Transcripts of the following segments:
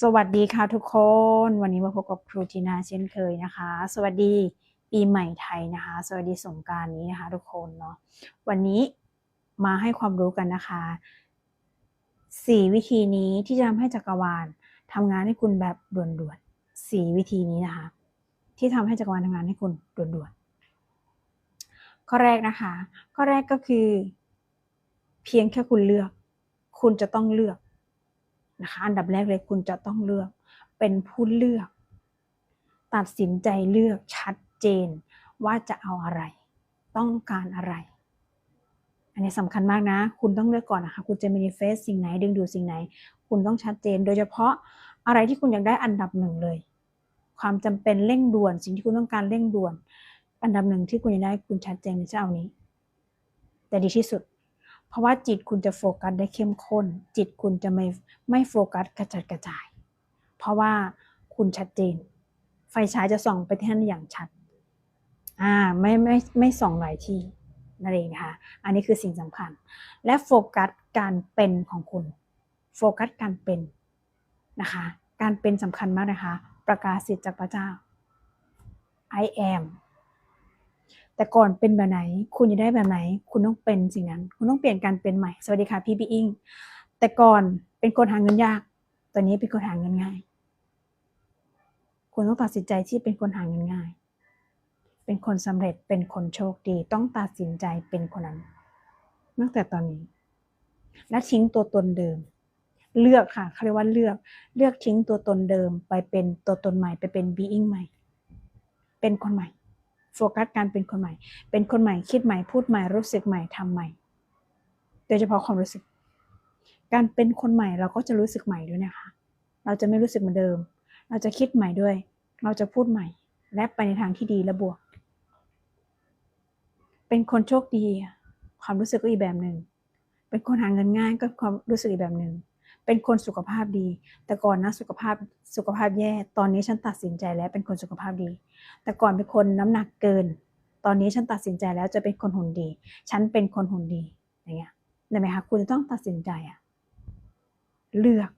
สวัสดีค่ะทุกคน วันนี้มาพบกับครูจีนาเช่นเคยนะคะ สวัสดีปีใหม่ไทยนะคะ สวัสดีสงการนี้นะคะ ทุกคนเนาะวันนี้มาให้ความรู้กันนะคะสี่วิธีนี้ที่จะทำให้จักรวาลทำงานให้คุณแบบด่วนๆสี่วิธีนี้นะคะ ที่ทำให้จักรวาลทำงานให้คุณด่วนๆข้อแรกนะคะ ข้อแรกก็คือ เพียงแค่คุณเลือก คุณจะต้องเลือก นะคะ อันดับแรกเลยคุณจะต้องเลือก เป็นผู้เลือก ตัดสินใจเลือกชัดเจนว่าจะเอาอะไร ต้องการอะไร อันนี้สำคัญมากนะ คุณต้องเลือกก่อนนะคะ คุณจะ manifest สิ่งไหนดึงดูดสิ่งไหน คุณต้องชัดเจน โดยเฉพาะอะไรที่คุณอยากได้อันดับหนึ่งเลย ความจำเป็นเร่งด่วน สิ่งที่คุณต้องการเร่งด่วน อันดับหนึ่งที่คุณอยากได้คุณชัดเจนจะเอานี้ แต่ดีที่สุด เพราะว่าจิตคุณจะโฟกัสได้เข้มข้น จิตคุณจะไม่ไม่โฟกัสกระจัดกระจาย เพราะว่าคุณชัดเจน ไฟฉายจะส่องไปที่นั่นอย่างชัด อ่าไม่ไม่ไม่ส่องหลายที่นั่นเองนะคะอันนี้คือสิ่งสำคัญ และโฟกัสการเป็นของคุณ โฟกัสการเป็นนะคะ การเป็นสำคัญมากนะคะ ประกาศสิทธิ์จากพระเจ้า I am แต่ก่อนเป็นแบบไหน คุณจะได้แบบไหน คุณต้องเป็นสิ่งนั้น คุณต้องเปลี่ยนการเป็นใหม่ สวัสดีค่ะพี่พี่อิงแต่ก่อนเป็นคนหาเงินยาก ตอนนี้เป็นคนหาเงินง่าย คุณต้องตัดสินใจที่เป็นคนหาเงินง่าย เป็นคนสำเร็จ เป็นคนโชคดี ต้องตัดสินใจเป็นคนนั้นตั้งแต่ตอนนี้ และทิ้งตัวตนเดิม เลือกค่ะเขาเรียกว่าเลือก เลือกทิ้งตัวตนเดิมไปเป็นตัวตนใหม่ ไปเป็น being ใหม่ เป็นคนใหม่ โฟกัสการเป็นคนใหม่ เป็นคนใหม่คิดใหม่พูดใหม่รู้สึกใหม่ทำใหม่ โดยเฉพาะความรู้สึก การเป็นคนใหม่เราก็จะรู้สึกใหม่ด้วยนะคะ เราจะไม่รู้สึกเหมือนเดิม เราจะคิดใหม่ด้วย เราจะพูดใหม่ และไปในทางที่ดีและบวก เป็นคนโชคดี ความรู้สึกก็อีกแบบหนึ่ง เป็นคนหาเงินง่ายก็ความรู้สึกอีกแบบหนึ่ง เป็นคนสุขภาพดี แต่ก่อนนะสุขภาพสุขภาพแย่ตอนนี้ฉันตัดสินใจแล้วเป็นคนสุขภาพดี แต่ก่อนเป็นคนน้ำหนักเกิน ตอนนี้ฉันตัดสินใจแล้วจะเป็นคนหุ่นดี ฉันเป็นคนหุ่นดีอย่างเงี้ยได้ไหมคะคุณจะต้องตัดสินใจอะเลือก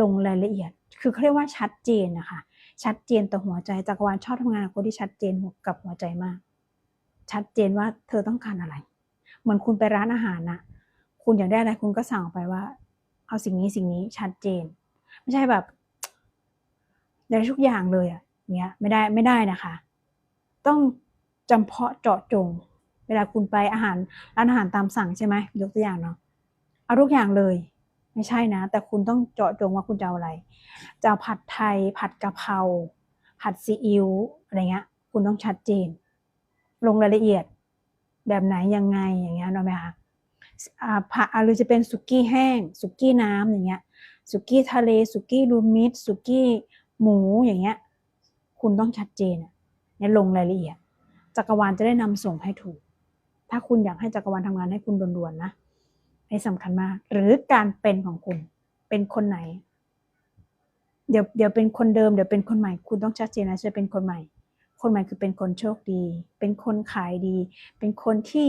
ลงรายละเอียด คือเขาเรียกว่าชัดเจนนะคะ ชัดเจนต่อหัวใจจักรวาลชอบทำงานคนที่ชัดเจนกับหัวใจมาก ชัดเจนว่าเธอต้องการอะไร เหมือนคุณไปร้านอาหารนะคุณอยากได้อะไรคุณก็สั่งไปว่า เอาสิ่งนี้สิ่งนี้ชัดเจน ไม่ใช่แบบได้ทุกอย่างเลยอะเงี้ยไม่ได้ไม่ได้นะคะ ต้องจำเพาะเจาะจง เวลาคุณไปอาหารร้านอาหารตามสั่งใช่ไหมยกตัวอย่างเนาะเอาทุกอย่างเลย ไม่ใช่นะ แต่คุณต้องเจาะจงว่าคุณจะเอาอะไรจะผัดไทย ผัดกะเพราผัดซีอิ๊วอะไรเงี้ย คุณต้องชัดเจน ลงรายละเอียด แบบไหนยังไงอย่างเงี้ยเนาะไหมคะ ผัดหรือจะเป็นสุกี้แห้ง สุกี้น้ำอย่างเงี้ยสุกี้ทะเลสุกี้รูมิตสุกี้หมูอย่างเงี้ย คุณต้องชัดเจนเนี่ยลงรายละเอียด จักรวาลจะได้นำส่งให้ถูก ถ้าคุณอยากให้จักรวาลทำงานให้คุณด่วนๆนะให้สำคัญมาก หรือการเป็นของคุณเป็นคนไหน เดี๋ยวเดี๋ยวเป็นคนเดิมเดี๋ยวเป็นคนใหม่ คุณต้องชัดเจนนะจะเป็นคนใหม่ คนใหม่คือเป็นคนโชคดี เป็นคนขายดี เป็นคนที่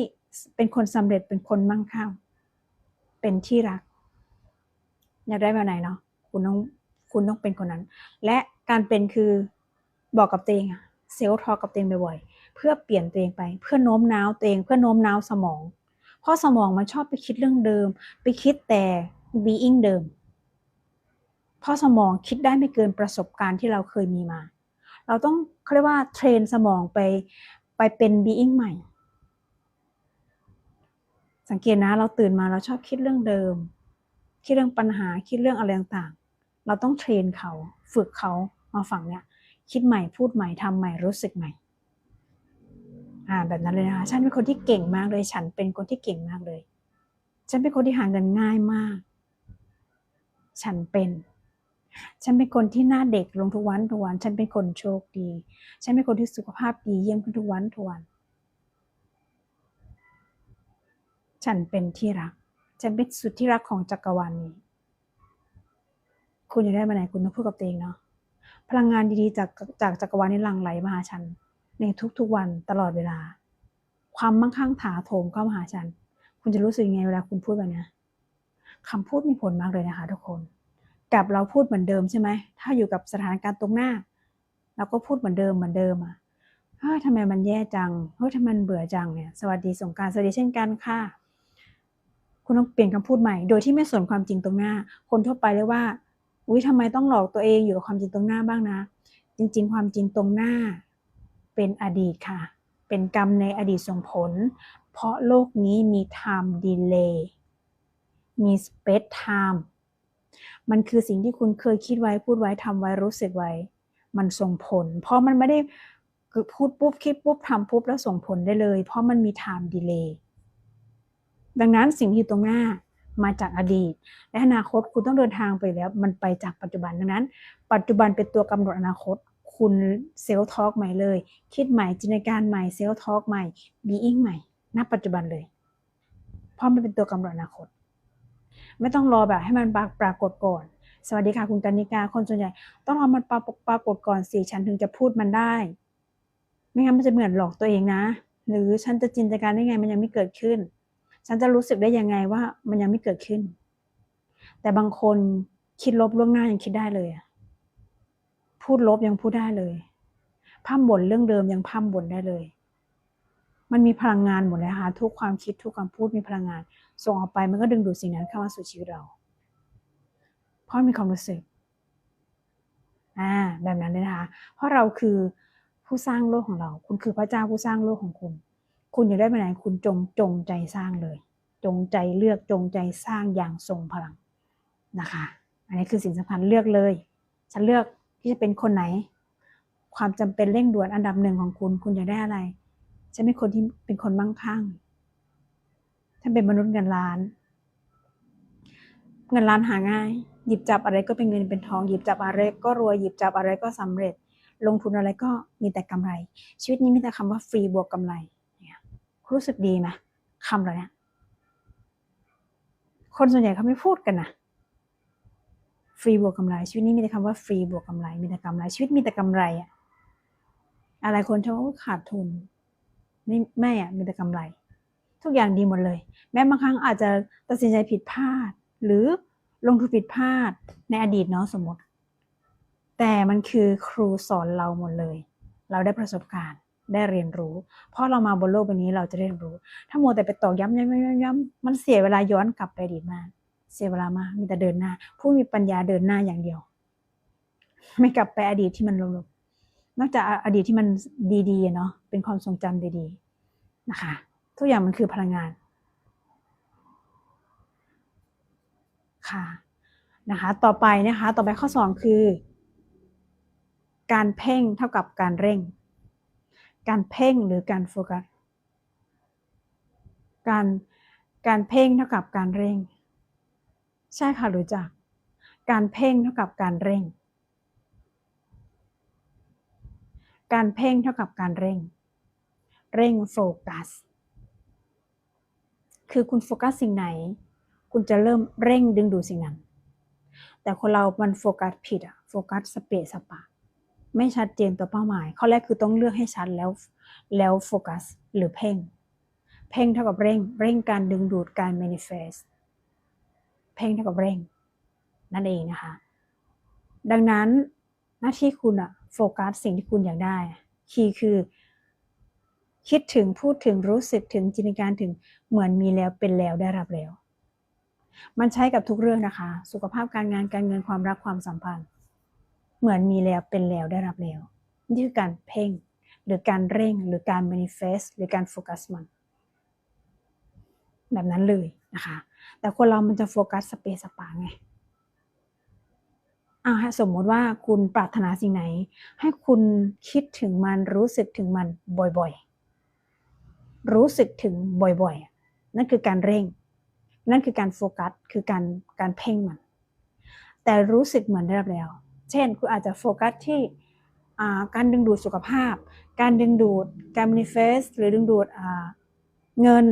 เป็นคนสำเร็จเป็นคนมั่งคั่งเป็นที่รักอยากได้แบบไหนเนาะคุณต้องคุณต้องเป็นคนนั้น และการเป็นคือบอกกับตัวเองอะเซลล์ทอกับตัวเองบ่อยๆเพื่อเปลี่ยนตัวเองไป เพื่อโน้มน้าวตัวเองเพื่อโน้มน้าวสมอง เพราะสมองมันชอบไปคิดเรื่องเดิม ไปคิดแต่ being เดิม เพราะสมองคิดได้ไม่เกินประสบการณ์ที่เราเคยมีมา เราต้องเขาเรียกว่าเทรนสมองไปไปเป็น being ใหม่ สังเกตนะ เราตื่นมาเราชอบคิดเรื่องเดิม คิดเรื่องปัญหาคิดเรื่องอะไรต่างๆ เราต้องเทรนเขาฝึกเขามาฝั่งเนี้ยคิดใหม่พูดใหม่ทำใหม่รู้สึกใหม่อ่าแบบนั้นเลยนะคะฉันเป็นคนที่เก่งมากเลย ฉันเป็นคนที่เก่งมากเลย ฉันเป็นคนที่หาเงินง่ายมาก ฉันเป็น ฉันเป็นคนที่หน้าเด็กลงทุกวันทุกวัน ฉันเป็นคนโชคดี ฉันเป็นคนที่สุขภาพดีเยี่ยมขึ้นทุกวันทุกวัน ฉันเป็นที่รัก ฉันเป็นสุดที่รักของจักรวาลนี้ คุณอยากได้มาไหนคุณต้องพูดกับตัวเองเนาะ พลังงานดีๆจากจากจักรวาลนี้หลั่งไหลมาหาฉัน ในทุกๆวันตลอดเวลา ความมั่งคั่งถาโถมเข้ามาหาฉัน คุณจะรู้สึกยังไงเวลาคุณพูดแบบนี้คำพูดมีผลมากเลยนะคะ ทุกคน กับเราพูดเหมือนเดิมใช่ไหม ถ้าอยู่กับสถานการณ์ตรงหน้าเราก็พูดเหมือนเดิมเหมือนเดิมอะเฮ้ยทำไมมันแย่จัง เฮ้ยทำไมมันเบื่อจังเนี่ย สวัสดีสงการสวัสดีเช่นกันค่ะ คุณต้องเปลี่ยนคำพูดใหม่ โดยที่ไม่สนความจริงตรงหน้า คนทั่วไปเลยว่า อุ้ยทำไมต้องหลอกตัวเองอยู่กับความจริงตรงหน้าบ้างนะ จริง ๆ ความจริงตรงหน้า เป็นอดีตค่ะ เป็นกรรมในอดีตส่งผล เพราะโลกนี้มี time delay มี space time มันคือสิ่งที่คุณเคยคิดไว้พูดไว้ทำไว้รู้สึกไว้ มันส่งผล เพราะมันไม่ได้คือพูดปุ๊บคิดปุ๊บทำปุ๊บแล้วส่งผลได้เลย เพราะมันมี time delay ดังนั้นสิ่งที่อยู่ตรงหน้ามาจากอดีต และอนาคตคุณต้องเดินทางไปแล้ว มันไปจากปัจจุบันดังนั้น ปัจจุบันเป็นตัวกำหนดอนาคต คุณเซลล์ทอล์กใหม่เลย คิดใหม่จินตนาการใหม่เซลล์ทอล์กใหม่บีอิงใหม่ณปัจจุบันเลยเพราะมันเป็นตัวกำหนดอนาคต ไม่ต้องรอแบบให้มันปรากฏก่อนสวัสดีค่ะคุณกันนิกาคนส่วนใหญ่ ต้องเอามันปรากฏปรากฏก่อนสิฉันถึงจะพูดมันได้ ไม่งั้นมันจะเหมือนหลอกตัวเองนะ หรือฉันจะจินตนาการได้ไงมันยังไม่เกิดขึ้น ฉันจะรู้สึกได้ยังไงว่ามันยังไม่เกิดขึ้น แต่บางคนคิดลบล่วงหน้ายังคิดได้เลย พูดลบยังพูดได้เลยพร่ำบ่นเรื่องเดิมยังพร่ำบ่นได้เลย มันมีพลังงานหมดเลยค่ะทุกความคิดทุกคำพูดมีพลังงาน ส่งออกไปมันก็ดึงดูดสิ่งนั้นเข้ามาสู่ชีวิตเรา เพราะมีความรู้สึกอ่าแบบนั้นเลยนะคะ เพราะเราคือผู้สร้างโลกของเรา คุณคือพระเจ้าผู้สร้างโลกของคุณ คุณอยากได้ไปไหนคุณจงจงใจสร้างเลย จงใจเลือกจงใจสร้างอย่างทรงพลังนะคะ อันนี้คือสิ่งสำคัญเลือกเลย ฉันเลือกที่จะเป็นคนไหน ความจำเป็นเร่งด่วนอันดับหนึ่งของคุณ คุณอยากได้อะไร ฉันเป็นคนที่เป็นคนมั่งคั่งท่านเป็นมนุษย์เงินล้าน เงินล้านหาง่าย หยิบจับอะไรก็เป็นเงินเป็นทอง หยิบจับอะไรก็รวย หยิบจับอะไรก็สำเร็จ ลงทุนอะไรก็มีแต่กำไร ชีวิตนี้มีแต่คำว่าฟรีบวกกำไร รู้สึกดีไหมคำเหล่านี้คนส่วนใหญ่เขาไม่พูดกันนะฟรีบวกกำไร ชีวิตนี้มีแต่คำว่าฟรีบวกกำไร มีแต่กำไร ชีวิตมีแต่กำไรอะอะไรคนชอบว่าขาดทุน ไม่ไม่อะมีแต่กำไร ทุกอย่างดีหมดเลย แม้บางครั้งอาจจะตัดสินใจผิดพลาด หรือลงทุนผิดพลาดในอดีตเนาะสมมติ แต่มันคือครูสอนเราหมดเลย เราได้ประสบการณ์ ได้เรียนรู้ เพราะเรามาบนโลกใบนี้เราจะเรียนรู้ ถ้ามัวแต่ไปตอกย้ำย้ำย้ำย้ำมันเสียเวลาย้อนกลับไปอดีตมาก เสียเวลามาก มีแต่เดินหน้า ผู้มีปัญญาเดินหน้าอย่างเดียว ไม่กลับไปอดีตที่มันลบๆนอกจากอดีตที่มันดีๆเนาะ เป็นความทรงจำดีๆ นะคะ ทุกอย่างมันคือพลังงาน ค่ะ นะคะ ต่อไปนะคะ ต่อไปข้อสองคือ การเพ่งเท่ากับการเร่ง การเพ่งหรือการโฟกัส การการเพ่งเท่ากับการเร่ง ใช่ค่ะรู้จัก การเพ่งเท่ากับการเร่ง การเพ่งเท่ากับการเร่ง เร่งโฟกัส คือคุณโฟกัสสิ่งไหน คุณจะเริ่มเร่งดึงดูดสิ่งนั้น แต่คนเรามันโฟกัสผิดอะโฟกัสสเปซสปะ ไม่ชัดเจนตัวเป้าหมาย ข้อแรกคือต้องเลือกให้ชัดแล้วแล้วโฟกัสหรือเพ่ง เพ่งเท่ากับเร่ง เร่งการดึงดูดการ manifest เพ่งเท่ากับเร่ง นั่นเองนะคะ ดังนั้นหน้าที่คุณอะโฟกัสสิ่งที่คุณอยากได้คีย์คือ คิดถึงพูดถึงรู้สึกถึงจินตนาการถึงเหมือนมีแล้วเป็นแล้วได้รับแล้ว มันใช้กับทุกเรื่องนะคะ สุขภาพการงานการเงินความรักความสัมพันธ์ เหมือนมีแล้วเป็นแล้วได้รับแล้วนี่คือการเพ่ง หรือการเร่งหรือการ manifest หรือการโฟกัสมัน แบบนั้นเลยนะคะ แต่คนเรามันจะโฟกัสสเปซสปาไงอาสมมติว่าคุณปรารถนาสิ่งไหน ให้คุณคิดถึงมันรู้สึกถึงมันบ่อยๆ รู้สึกถึงบ่อยๆ นั่นคือการเร่ง นั่นคือการโฟกัส คือการการเพ่งมัน แต่รู้สึกเหมือนได้รับแล้ว เช่น คุณอาจจะโฟกัสที่การดึงดูดสุขภาพ การดึงดูดการ manifest หรือดึงดูดเงิน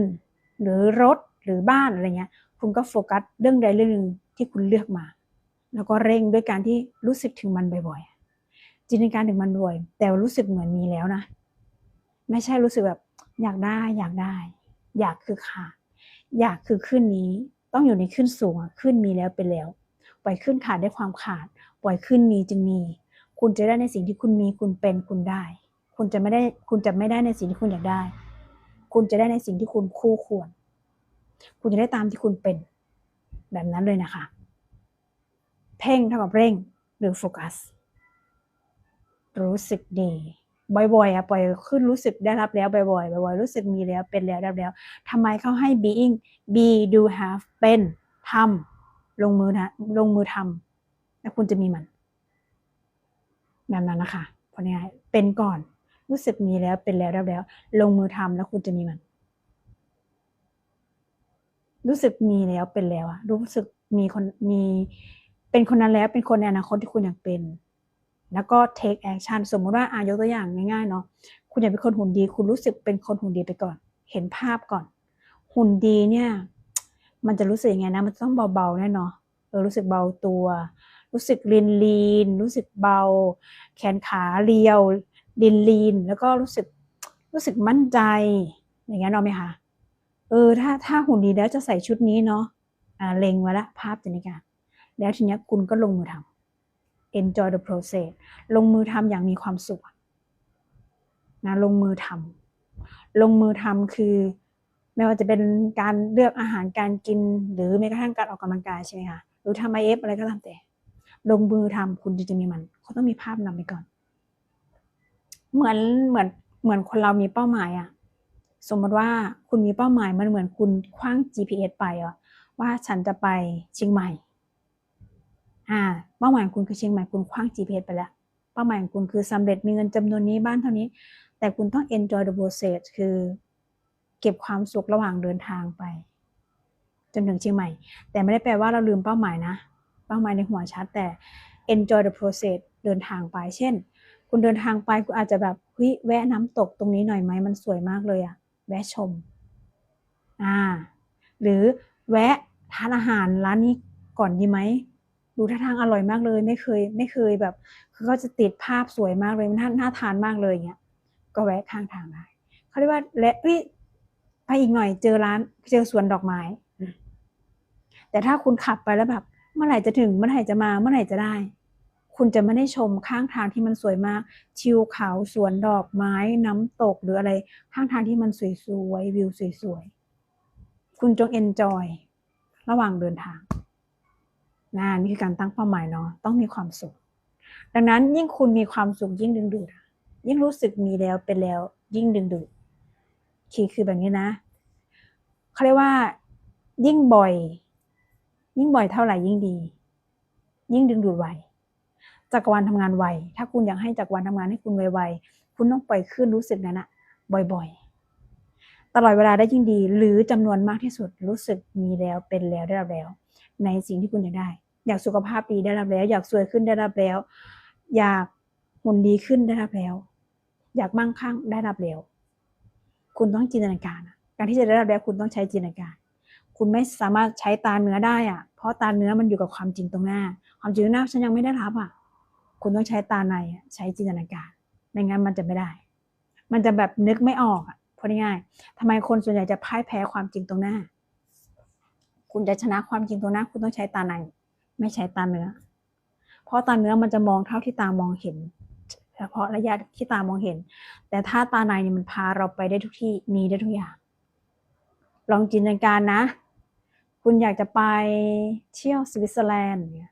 หรือรถหรือบ้านอะไรเงี้ย คุณก็โฟกัสเรื่องใดเรื่องหนึ่งที่คุณเลือกมา แล้วก็เร่งด้วยการที่รู้สึกถึงมันบ่อยๆ จินตนาการถึงมันบ่อย แต่รู้สึกเหมือนมีแล้วนะ ไม่ใช่รู้สึกแบบอยากได้อยากได้ อยากคือขาดอยากคือขึ้นนี้ต้องอยู่ในขึ้นสูงขึ้นมีแล้วเป็นแล้ว ปล่อยขึ้นขาดได้ความขาด ปล่อยขึ้นมีจึงมี คุณจะได้ในสิ่งที่คุณมีคุณเป็นคุณได้ คุณจะไม่ได้คุณจะไม่ได้ในสิ่งที่คุณอยากได้ คุณจะได้ในสิ่งที่คุณคู่ควร คุณจะได้ตามที่คุณเป็น แบบนั้นเลยนะคะ เพ่งเท่ากับเร่งหรือโฟกัส รู้สึกดีบ่อยๆอะปล่อยขึ้นรู้สึกได้รับแล้วบ่อยๆบ่อยๆรู้สึกมีแล้วเป็นแล้วได้แล้วทำไมเขาให้ being be do have เป็นทำ ลงมือนะลงมือทำแล้วคุณจะมีมัน แบบนั้นนะคะเพราะนี่เป็นก่อน รู้สึกมีแล้วเป็นแล้วได้รับแล้ว ลงมือทำแล้วคุณจะมีมัน รู้สึกมีแล้วเป็นแล้วอะรู้สึกมีคนมี เป็นคนนั้นแล้วเป็นคนในอนาคตที่คุณอยากเป็น แล้วก็ take action สมมติว่าอายกตัวอย่างง่ายๆเนาะคุณอยากเป็นคนหุ่นดี คุณรู้สึกเป็นคนหุ่นดีไปก่อน เห็นภาพก่อน หุ่นดีเนี่ย มันจะรู้สึกยังไงนะ มันต้องเบาๆแน่เนาะเออรู้สึกเบาตัว รู้สึกลีนลีนรู้สึกเบา แขนขาเรียวลีนลีนแล้วก็รู้สึกรู้สึกมั่นใจ อย่างเงี้ยเนาะไหมคะเออถ้าถ้าหุ่นดีแล้วจะใส่ชุดนี้เนาะอ่าเล็งไว้ละภาพจินตการแล้วทีเนี้ยคุณก็ลงมือทำ enjoy the process ลงมือทำอย่างมีความสุขนะลงมือทำลงมือทำคือ ไม่ว่าจะเป็นการเลือกอาหารการกิน หรือแม้กระทั่งการออกกำลังกายใช่ไหมคะหรือทำไอเอฟอะไรก็ตามแต่ลงมือทำคุณจะมีมันเขาต้องมีภาพนำไปก่อน เหมือนเหมือนเหมือนคนเรามีเป้าหมายอะสมมติว่าคุณมีเป้าหมายมันเหมือนคุณคว้าง GPS ไปอะว่าฉันจะไปเชียงใหม่อ่าเป้าหมายของคุณคือเชียงใหม่คุณคว้าง GPS ไปแล้ว เป้าหมายของคุณคือสำเร็จมีเงินจำนวนนี้บ้านเท่านี้ แต่คุณต้อง enjoy the process คือ เก็บความสุขระหว่างเดินทางไป จนถึงเชียงใหม่ แต่ไม่ได้แปลว่าเราลืมเป้าหมายนะ เป้าหมายในหัวชัดแต่ enjoy the process เดินทางไป เช่น คุณเดินทางไปคุณอาจจะแบบเฮ้ยแวะน้ำตกตรงนี้หน่อยไหมมันสวยมากเลยอะแวะชมอ่าหรือแวะทานอาหารร้านนี้ก่อนดีไหมดูท่าทางอร่อยมากเลย ไม่เคย ไม่เคยแบบคือเขาจะติดภาพสวยมากเลยน่าน่าทานมากเลยอย่างเงี้ยก็แวะข้างทางได้เขาเรียกว่าและเฮ้ย อีกหน่อยเจอร้านเจอสวนดอกไม้ แต่ถ้าคุณขับไปแล้วแบบ เมื่อไหร่จะถึง เมื่อไหร่จะมา เมื่อไหร่จะได้ คุณจะไม่ได้ชมข้างทางที่มันสวยมากทิวเขาสวนดอกไม้น้ำตกหรืออะไร ข้างทางที่มันสวยๆวิวสวยๆคุณจงเอนจอยระหว่างเดินทางนะนี่คือการตั้งเป้าหมายเนาะต้องมีความสุข ดังนั้นยิ่งคุณมีความสุขยิ่งดึงดูดยิ่งรู้สึกมีแล้วเป็นแล้วยิ่งดึงดูด คีย์คือแบบนี้นะเขาเรียกว่า ยิ่งบ่อย ยิ่งบ่อยเท่าไหร่ยิ่งดี ยิ่งดึงดูดไวจักรวาลทำงานไว ถ้าคุณอยากให้จักรวาลทำงานให้คุณไวๆ คุณต้องปล่อยขึ้นรู้สึกนั้นอะบ่อยๆ ตลอดเวลาได้ยิ่งดี หรือจำนวนมากที่สุดรู้สึกมีแล้วเป็นแล้วได้รับแล้ว ในสิ่งที่คุณอยากได้ อยากสุขภาพดีได้รับแล้ว อยากสวยขึ้นได้รับแล้ว อยากหุ่นดีขึ้นได้รับแล้ว อยากมั่งคั่งได้รับแล้ว คุณต้องจินตนาการ การที่จะได้รับแล้วคุณต้องใช้จินตนาการ คุณไม่สามารถใช้ตาเนื้อได้อะเพราะตาเนื้อมันอยู่กับความจริงตรงหน้า ความจริงตรงหน้าฉันยังไม่ได้รับอะ คุณต้องใช้ตาในใช้จินตนาการ ไม่งั้นมันจะไม่ได้ มันจะแบบนึกไม่ออกอะพูดง่ายๆทำไมคนส่วนใหญ่จะพ่ายแพ้ความจริงตรงหน้า คุณจะชนะความจริงตรงหน้า คุณต้องใช้ตาใน ไม่ใช้ตาเนื้อ เพราะตาเนื้อมันจะมองเท่าที่ตามองเห็น เฉพาะระยะที่ตามองเห็น แต่ถ้าตาในเนี่ยมันพาเราไปได้ทุกที่มีได้ทุกอย่าง ลองจินตนาการนะ คุณอยากจะไปเที่ยวสวิตเซอร์แลนด์เนี่ย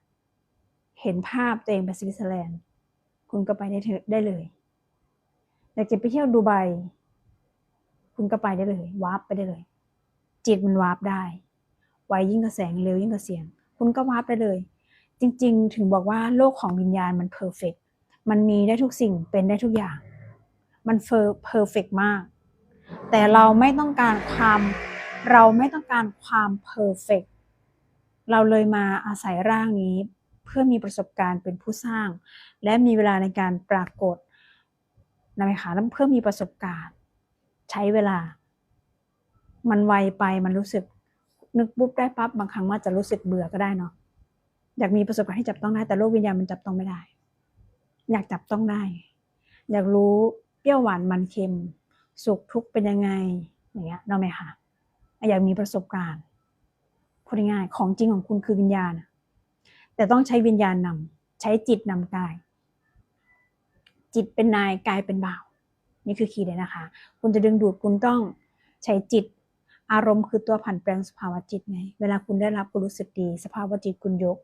เห็นภาพตัวเองไปสวิตเซอร์แลนด์ คุณก็ไปได้เถอได้เลย อยากจะไปเที่ยวดูไบคุณก็ไปได้เลย วาร์ปไปได้เลย จิตมันวาร์ปได้ไวยิ่งกว่าแสงเร็วยิ่งกว่าเสียง คุณก็วาร์ปได้เลย จริง ๆ ถึงบอกว่าโลกของวิญญาณมันเพอร์เฟก มันมีได้ทุกสิ่งเป็นได้ทุกอย่าง มันเฟอร์เพอร์เฟกมาก แต่เราไม่ต้องการความเราไม่ต้องการความเพอร์เฟกเราเลยมาอาศัยร่างนี้เพื่อมีประสบการณ์เป็นผู้สร้าง และมีเวลาในการปรากฏนะไหมคะแล้วเพื่อมีประสบการณ์ ใช้เวลา มันไวไปมันรู้สึกนึกปุ๊บได้ปั๊บบางครั้งมันจะรู้สึกเบื่อก็ได้เนาะอยากมีประสบการณ์ให้จับต้องได้แต่โลกวิญญาณมันจับต้องไม่ได้ อยากจับต้องได้ อยากรู้เปรี้ยวหวานมันเค็ม สุขทุกข์เป็นยังไงอย่างเงี้ยเนาไหมคะอยากมีประสบการณ์พูดง่ายๆของจริงของคุณคือวิญญาณแต่ต้องใช้วิญญาณนำใช้จิตนำกาย จิตเป็นนายกายเป็นบ่าว นี่คือคีย์เลยนะคะ คุณจะดึงดูดคุณต้องใช้จิตอารมณ์คือตัวผันแปลงสภาวะจิตไง เวลาคุณได้รับคุณรู้สึกดี สภาวะจิตคุณยก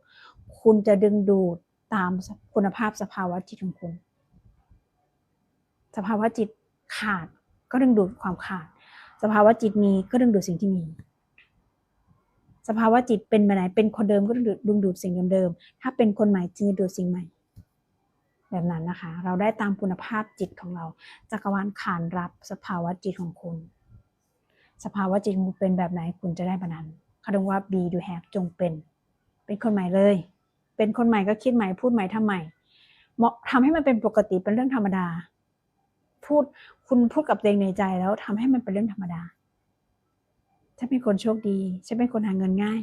คุณจะดึงดูด ตามคุณภาพสภาวะจิตของคุณ สภาวะจิตขาดก็ดึงดูดความขาด สภาวะจิตมีก็ดึงดูดสิ่งที่มี สภาวะจิตเป็นแบบไหนเป็นคนเดิมก็ดึงดูดดึงดูดสิ่งเดิมๆถ้าเป็นคนใหม่จึงจะดูดสิ่งใหม่ แบบนั้นนะคะ เราได้ตามคุณภาพจิตของเราจักรวาลขานรับสภาวะจิตของคุณ สภาวะจิตคุณเป็นแบบไหนคุณจะได้แบบนั้นเขาเรียกว่า be do have จงเป็น เป็นคนใหม่เลย เป็นคนใหม่ก็คิดใหม่พูดใหม่ทำใหม่เหมาะทำให้มันเป็นปกติเป็นเรื่องธรรมดา พูดคุณพูดกับตัวเองในใจแล้วทำให้มันเป็นเรื่องธรรมดาฉันเป็นคนโชคดีฉันเป็นคนหาเงินง่าย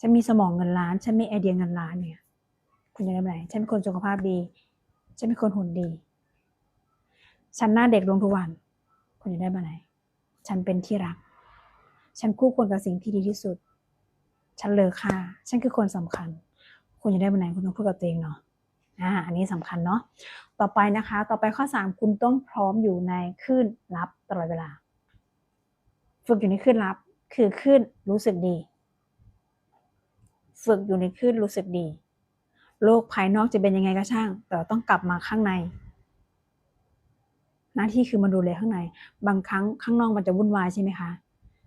ฉันมีสมองเงินล้านฉันมีไอเดียเงินล้านเนี่ย คุณจะได้ไหนฉันเป็นคนสุขภาพดีฉันเป็นคนหุ่นดี ฉันหน้าเด็กลงทุกวัน คุณจะได้มาไหน ฉันเป็นที่รัก ฉันคู่ควรกับสิ่งที่ดีที่สุด ฉันเลอค่า ฉันคือคนสำคัญ คุณจะได้มาไหนคุณต้องพูดกับตัวเองเนาะอ่าอันนี้สำคัญเนาะต่อไปนะคะ ต่อไปข้อสามคุณต้องพร้อมอยู่ในคลื่นรับตลอดเวลา ฝึกอยู่ในคลื่นรับคือคลื่นรู้สึกดี ฝึกอยู่ในคลื่นรู้สึกดี โลกภายนอกจะเป็นยังไงก็ช่าง แต่ต้องกลับมาข้างใน หน้าที่คือมาดูแลข้างใน บางครั้งข้างนอกมันจะวุ่นวายใช่ไหมคะ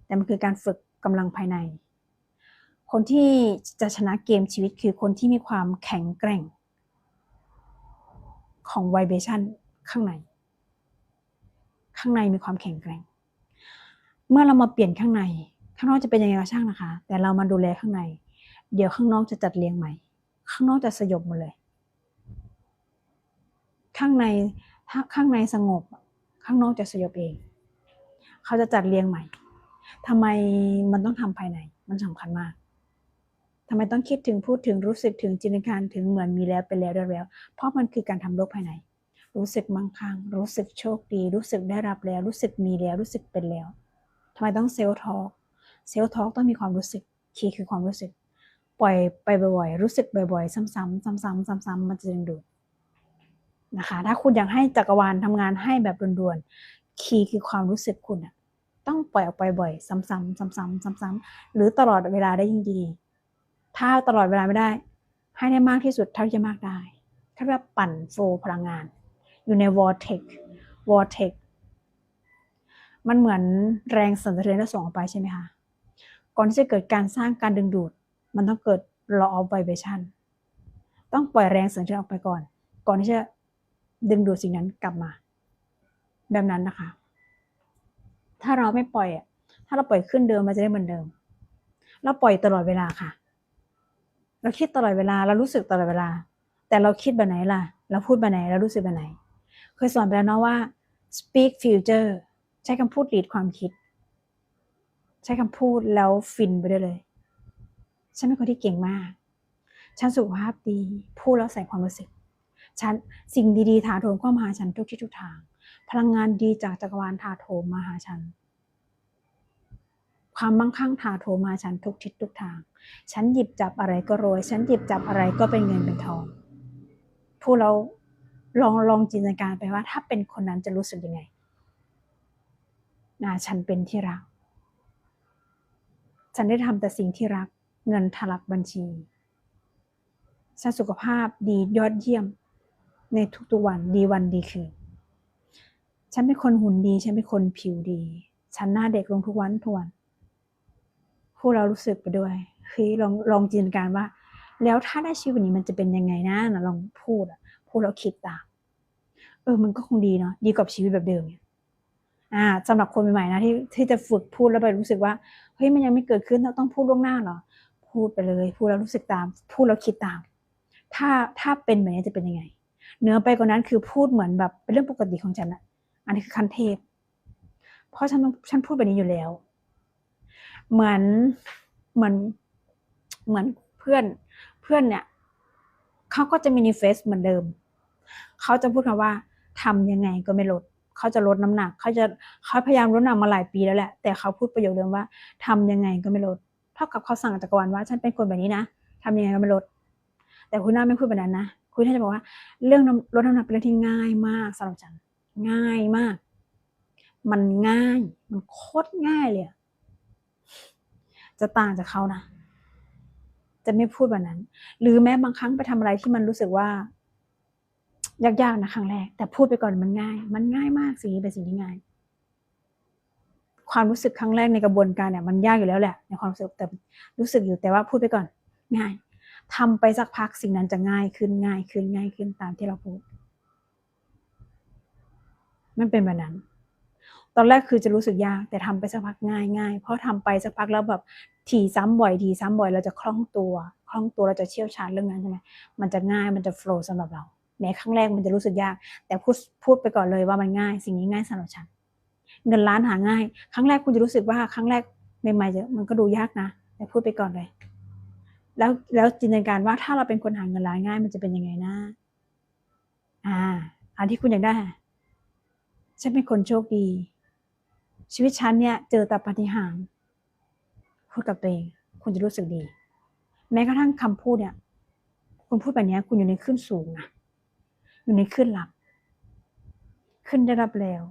แต่มันคือการฝึกกำลังภายใน คนที่จะชนะเกมชีวิตคือคนที่มีความแข็งแกร่ง ของไวเบชันข้างใน ข้างในมีความแข็งแกร่ง เมื่อเรามาเปลี่ยนข้างใน ข้างนอกจะเป็นยังไงก็ช่างนะคะ แต่เรามาดูแลข้างใน เดี๋ยวข้างนอกจะจัดเรียงใหม่ ข้างนอกจะสยบหมดเลย ข้างในถ้าข้างในสงบ ข้างนอกจะสยบเอง เขาจะจัดเรียงใหม่ทำไมมันต้องทำภายใน มันสำคัญมาก ทำไมต้องคิดถึงพูดถึงรู้สึกถึงจินตนาการถึงเหมือนมีแล้วเป็นแล้วได้แล้ว เพราะมันคือการทำโลกภายใน รู้สึกมั่งคั่งรู้สึกโชคดี รู้สึกได้รับแล้ว รู้สึกมีแล้วรู้สึกเป็นแล้วทำไมต้องเซลล์ทอล์กเซลล์ทอล์กต้องมีความรู้สึกคีย์คือความรู้สึก ปล่อยไปบ่อยๆรู้สึกบ่อย ๆ ซ้ำๆซ้ำๆซ้ำๆมันจะดึงดูดนะคะถ้าคุณอยากให้จักรวาลทำงานให้แบบด่วนๆคีย์คือความรู้สึกคุณอะต้องปล่อยออกไปบ่อย ซ้ำๆซ้ำๆซ้ำๆหรือตลอดเวลาได้ยิ่งดี ถ้าตลอดเวลาไม่ได้ ให้ได้มากที่สุดเท่าที่จะมากได้ถ้าแบบปั่นโฟพลังงาน อยู่ใน vortex vortex มันเหมือนแรงสั่นสะเทือนที่ส่งออกไปใช่ไหมคะก่อนที่จะเกิดการสร้างการดึงดูด มันต้องเกิด law of vibration ต้องปล่อยแรงสั่นสะเทือนออกไปก่อน ก่อนที่จะดึงดูดสิ่งนั้นกลับมา แบบนั้นนะคะ ถ้าเราไม่ปล่อยอะถ้าเราปล่อยขึ้นเดิมมันจะได้เหมือนเดิม เราปล่อยตลอดเวลาค่ะ เราคิดตลอดเวลา เรารู้สึกตลอดเวลา แต่เราคิดแบบไหนล่ะ เราพูดแบบไหน เรารู้สึกแบบไหน เคยสอนไปแล้วเนาะว่า speak future ใช้คำพูดลีดความคิด ใช้คำพูดแล้วฟินไปด้เลย ฉันเป็นคนที่เก่งมาก ฉันสุขภาพดี พูดแล้วใส่ความรู้สึก ฉันสิ่งดีๆถาโถมเข้ามาหาฉันทุกที่ทุกทาง พลังงานดีจากจักรวาลถาโถมมาหาฉัน ความมั่งคั่งถาโถมมาฉันทุกทิศทุกทาง ฉันหยิบจับอะไรก็รวย ฉันหยิบจับอะไรก็เป็นเงินเป็นทองพูดแล้วลองลองจินตนาการไปว่า ถ้าเป็นคนนั้นจะรู้สึกยังไงนะฉันเป็นที่รัก ฉันได้ทำแต่สิ่งที่รัก เงินทะลักบัญชีฉันสุขภาพดียอดเยี่ยม ในทุกๆวันดีวันดีคืน ฉันเป็นคนหุ่นดี ฉันเป็นคนผิวดี ฉันหน้าเด็กลงทุกวันทุกวัน พูดเรารู้สึกไปด้วยคือลองลองจินตนาการว่า แล้วถ้าได้ชีวิตนี้มันจะเป็นยังไงนะนะลองพูดอะพูดแล้วคิดตามเออมันก็คงดีเนาะดีกว่าชีวิตแบบเดิมเนี่ยอ่าสำหรับคนใหม่ๆนะที่ที่จะฝึกพูดแล้วไปรู้สึกว่าเฮ้ยมันยังไม่เกิดขึ้นเราต้องพูดล่วงหน้าเหรอพูดไปเลยพูดแล้วรู้สึกตาม พูดแล้วคิดตาม ถ้าถ้าเป็นแบบนี้จะเป็นยังไงเหนือไปกว่านั้นคือพูดเหมือนแบบเป็นเรื่องปกติของฉันอะอันนี้คือคันเทพ เพราะฉันต้องฉันพูดแบบนี้อยู่แล้ว เหมือนเหมือนเหมือนเพื่อนเพื่อนเนี่ยเขาก็จะมินิเฟสเหมือนเดิม เขาจะพูดคำว่าทำยังไงก็ไม่ลด เขาจะลดน้ำหนัก เขาจะเขาพยายามลดน้ำหนักมาหลายปีแล้วแหละ แต่เขาพูดประโยคเดิมว่าทำยังไงก็ไม่ลด เท่ากับเขาสั่งจักรวาลว่า ฉันเป็นคนแบบนี้นะทำยังไงก็ไม่ลด แต่คุณน่าไม่พูดแบบนั้นนะ คุณน่าจะบอกว่า เรื่องลดน้ำหนักเป็นเรื่องที่ง่ายมากสำหรับฉัน ง่ายมาก มันง่าย มันโคตรง่ายเลย จะต่างจากเขานะ จะไม่พูดแบบนั้น หรือแม้บางครั้งไปทำอะไรที่มันรู้สึกว่ายากๆนะครั้งแรก แต่พูดไปก่อนมันง่าย มันง่ายมากสิ่งนี้เป็นสิ่งที่ง่าย ความรู้สึกครั้งแรกในกระบวนการเนี่ยมันยากอยู่แล้วแหละในความรู้สึกแต่รู้สึกอยู่แต่ว่าพูดไปก่อน ง่ายทำไปสักพักสิ่งนั้นจะง่ายขึ้นง่ายขึ้นง่ายขึ้นตามที่เราพูด มันเป็นแบบนั้น ตอนแรกคือจะรู้สึกยากแต่ทำไปสักพักง่ายง่ายเพราะทำไปสักพักแล้วแบบถี่ซ้ำบ่อยถี่ซ้ำบ่อยเราจะคล่องตัวคล่องตัวเราจะเชี่ยวชาญเรื่องนั้นใช่ไหมมันจะง่ายมันจะโฟล์สำหรับเราแม้ครั้งแรกมันจะรู้สึกยาก แต่พูดพูดไปก่อนเลยว่ามันง่าย สิ่งนี้ง่ายสำหรับฉัน เงินล้านหาง่าย ครั้งแรกคุณจะรู้สึกว่าครั้งแรกใหม่ๆจะมันก็ดูยากนะแต่พูดไปก่อนเลย แล้วแล้วจินตนาการว่าถ้าเราเป็นคนหาเงินล้านง่าย มันจะเป็นยังไงนะ อ่าอันที่คุณอยากได้ฉันเป็นคนโชคดี ชีวิตฉันเนี่ยเจอแต่ปฏิหาร์พูดกับตัวเอง คุณจะรู้สึกดี แม้กระทั่งคำพูดเนี่ย คุณพูดแบบนี้คุณอยู่ในขึ้นสูงนะอยู่ในขึ้นรับ ขึ้นได้รับแล้ว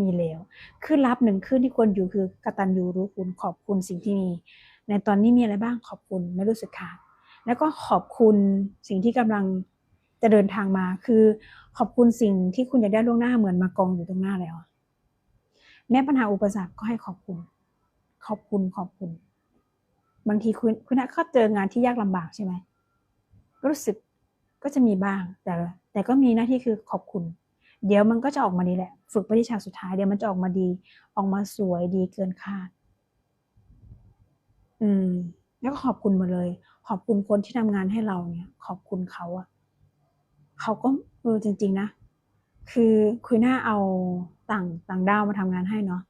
มีแล้วขึ้นรับหนึ่งขึ้นที่ควรอยู่คือกตัญญูรู้คุณขอบคุณสิ่งที่มี ในตอนนี้มีอะไรบ้างขอบคุณไม่รู้สึกขาดแล้วก็ขอบคุณสิ่งที่กำลังจะเดินทางมา คือขอบคุณสิ่งที่คุณอยากได้ล่วงหน้าเหมือนมากองอยู่ตรงหน้าแล้ว แม้ปัญหาอุปสรรคก็ให้ขอบคุณ ขอบคุณขอบคุณ บางทีคุณคุณน่ะก็เจองานที่ยากลำบากใช่ไหมก็รู้สึกก็จะมีบ้าง แต่แต่ก็มีหน้าที่คือขอบคุณ เดี๋ยวมันก็จะออกมาดีแหละ ฝึกไปที่ฉากสุดท้ายเดี๋ยวมันจะออกมาดี ออกมาสวยดีเกินคาด อืม แล้วก็ขอบคุณมาเลย ขอบคุณคนที่ทำงานให้เราเนี่ย ขอบคุณเขาอะเขาก็เออจริง ๆ นะ คือคุยหน้าเอา ต่างต่างดาวมาทำงานให้เนาะ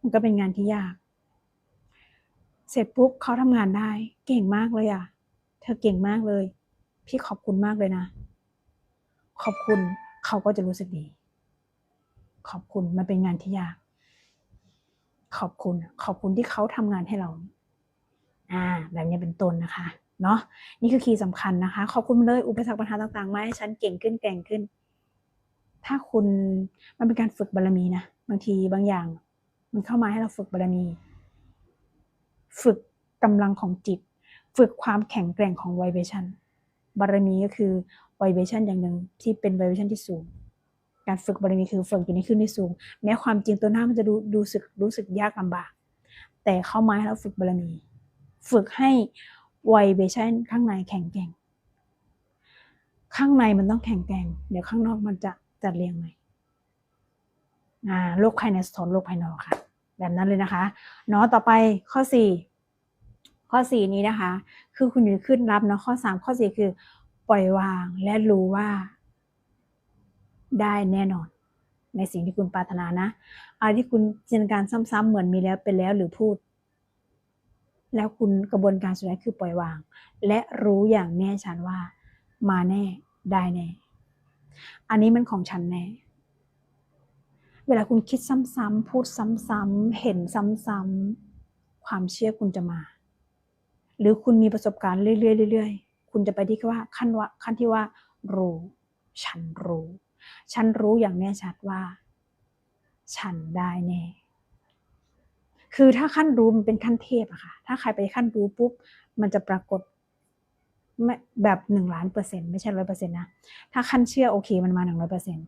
มันก็เป็นงานที่ยาก เสร็จปุ๊บเขาทำงานได้ เก่งมากเลยอะเธอเก่งมากเลย พี่ขอบคุณมากเลยนะ ขอบคุณเขาก็จะรู้สึกดี ขอบคุณมันเป็นงานที่ยาก ขอบคุณ ขอบคุณที่เขาทำงานให้เรา อ่า แบบนี้เป็นต้นนะคะ เนาะนี่คือคีย์สำคัญนะคะ ขอบคุณเลย อุปสรรคปัญหาต่างๆมาให้ฉันเก่งขึ้นแกร่งขึ้น ถ้าคุณมันเป็นการฝึกบารมีนะบางทีบางอย่าง มันเข้ามาให้เราฝึกบารมี ฝึกกำลังของจิต ฝึกความแข็งแกร่งของไวเบชันบารมีก็คือไวเบชันอย่างหนึ่งที่เป็นไวเบชันที่สูง การฝึกบารมีคือฝึกอยู่ในขึ้นที่สูง แม้ความจริงตัวหน้ามันจะดูดูสึกรู้สึกยากลำบาก แต่เข้ามาให้เราฝึกบารมี ฝึกให้ไวเบชันข้างในแข็งแกร่งข้างในมันต้องแข็งแกร่ง เดี๋ยวข้างนอกมันจะ จัดเรียงใหม่อ่าโลกภายในสะท้อนโลกภายนอกค่ะ แบบนั้นเลยนะคะเนาะต่อไปข้อสี่ข้อสี่นี้นะคะ คือคุณอยู่ขึ้นรับเนาะข้อสามข้อสี่คือปล่อยวางและรู้ว่า ได้แน่นอน ในสิ่งที่คุณปรารถนานะอะไรที่คุณจินตนาการซ้ำๆเหมือนมีแล้วเป็นแล้วหรือพูด แล้วคุณกระบวนการสุดท้ายคือปล่อยวาง และรู้อย่างแน่ชัดว่ามาแน่ได้แน่ อันนี้มันของฉันแน่เวลาคุณคิดซ้ำๆพูดซ้ำๆเห็นซ้ำๆความเชื่อคุณจะมา หรือคุณมีประสบการณ์เรื่อยๆเรื่อยๆคุณจะไปที่ว่าขั้นว่าขั้นที่ว่า รู้ ฉันรู้ ฉันรู้อย่างแน่ชัดว่า ฉันได้แน่คือถ้าขั้นรู้มันเป็นขั้นเทพอะค่ะ ถ้าใครไปขั้นรู้ปุ๊บ มันจะปรากฏ แบบหนึ่งล้านเปอร์เซ็นต์ไม่ใช่ร้อยเปอร์เซ็นต์นะ ถ้าขั้นเชื่อโอเคมันมาหนึ่งร้อยเปอร์เซ็นต์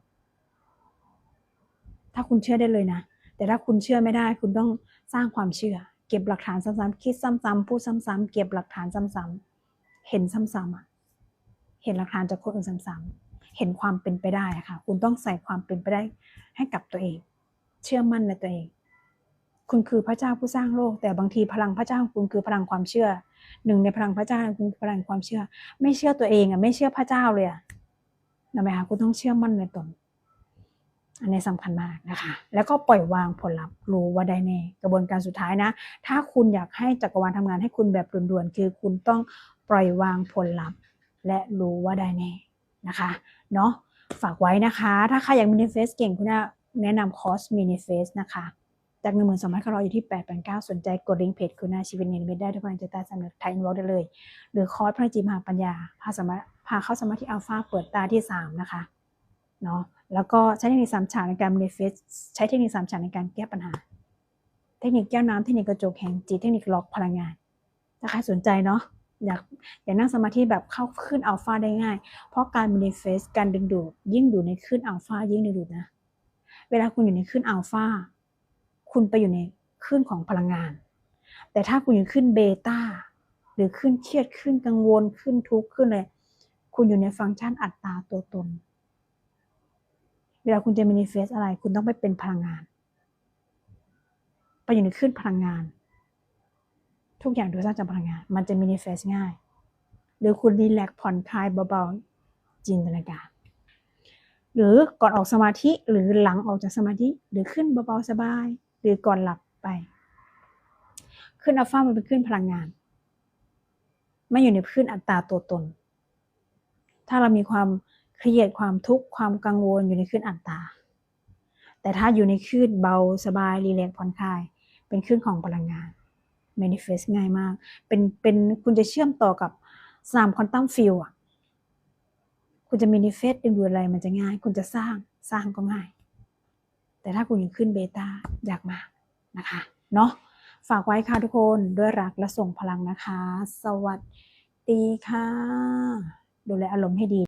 ถ้าคุณเชื่อได้เลยนะ แต่ถ้าคุณเชื่อไม่ได้ คุณต้องสร้างความเชื่อ เก็บหลักฐานซ้ำๆคิดซ้ำๆพูดซ้ำๆเก็บหลักฐานซ้ำๆเห็นซ้ำๆอะเห็นหลักฐานจากคนอื่นซ้ำๆเห็นความเป็นไปได้ค่ะ คุณต้องใส่ความเป็นไปได้ให้กับตัวเอง เชื่อมั่นในตัวเอง คุณคือพระเจ้าผู้สร้างโลก แต่บางทีพลังพระเจ้าคุณคือพลังความเชื่อ หนึ่งในพลังพระเจ้าคุณคือพลังความเชื่อ ไม่เชื่อตัวเองอะไม่เชื่อพระเจ้าเลยอะนะไหมคะคุณต้องเชื่อมั่นในตน อันนี้สำคัญมากนะคะ แล้วก็ปล่อยวางผลลัพธ์รู้ว่าได้แน่กระบวนการสุดท้ายนะ ถ้าคุณอยากให้จักรวาลทำงานให้คุณแบบด่วนๆคือคุณต้องปล่อยวางผลลัพธ์ และรู้ว่าได้แน่นะคะเนาะฝากไว้นะคะ ถ้าใครอยากมินิเฟสเก่งคุณแนะนำคอร์สมินิเฟสนะคะ จากหนึ่งหมื่นสองพันเก้าร้อยอยู่ที่แปดพันเก้าสนใจกดลิงก์เพจคุณนาชีวิตเนรมิตได้ทุกวันจะใต้สำนักไทยอินวอลได้เลย หรือคอร์สพระจิมหาปัญญาภาษามารพาเข้าสมาธิอัลฟาเปิดตาที่สามนะคะเนาะแล้วก็ใช้เทคนิคสามฉากในการ manifest ใช้เทคนิคสามฉากในการแก้ปัญหา เทคนิคแก้วน้ำเทคนิคกระจกแห่งจิตเทคนิคล็อกพลังงานถ้าใครสนใจเนาะอยากอยากนั่งสมาธิแบบเข้าขึ้นอัลฟาได้ง่าย เพราะการ manifest การดึงดูดยิ่งดูในขึ้นอัลฟายิ่งดึงดูดนะ เวลาคุณอยู่ในขึ้นอัลฟา คุณไปอยู่ในขึ้นของพลังงาน แต่ถ้าคุณอยู่ขึ้นเบต้าหรือขึ้นเครียดขึ้นกังวลขึ้นทุกข์ขึ้นเลยคุณอยู่ในฟังก์ชันอัตตาตัวตน เวลาคุณจะ manifest อะไร คุณต้องไปเป็นพลังงาน ไปอยู่ในขึ้นพลังงาน ทุกอย่างโดยสร้างจากพลังงาน มันจะ manifest ง่าย หรือคุณรีแลกผ่อนคลายเบาๆจินตนาการหรือก่อนออกสมาธิหรือหลังออกจากสมาธิหรือขึ้นเบาๆสบาย หรือก่อนหลับไปขึ้นอัลฟามันเป็นขึ้นพลังงาน ไม่อยู่ในขึ้นอัตตาตัวตน ถ้าเรามีความเครียดความทุกข์ความกังวลอยู่ในขึ้นอัตตาแต่ถ้าอยู่ในขึ้นเบาสบายรีแลกซ์ผ่อนคลาย เป็นขึ้นของพลังงาน manifest ง่ายมาก เป็นเป็นคุณจะเชื่อมต่อกับสนามควอนตัมฟิลด์อะ คุณจะ manifest ดึงดูดอะไรมันจะง่าย คุณจะสร้างสร้างก็ง่าย แต่ถ้าคุณยังขึ้นเบต้าอยากมานะคะเนาะฝากไว้ค่ะทุกคนด้วยรักและส่งพลังนะคะ สวัสดีค่ะ ดูแลอารมณ์ให้ดี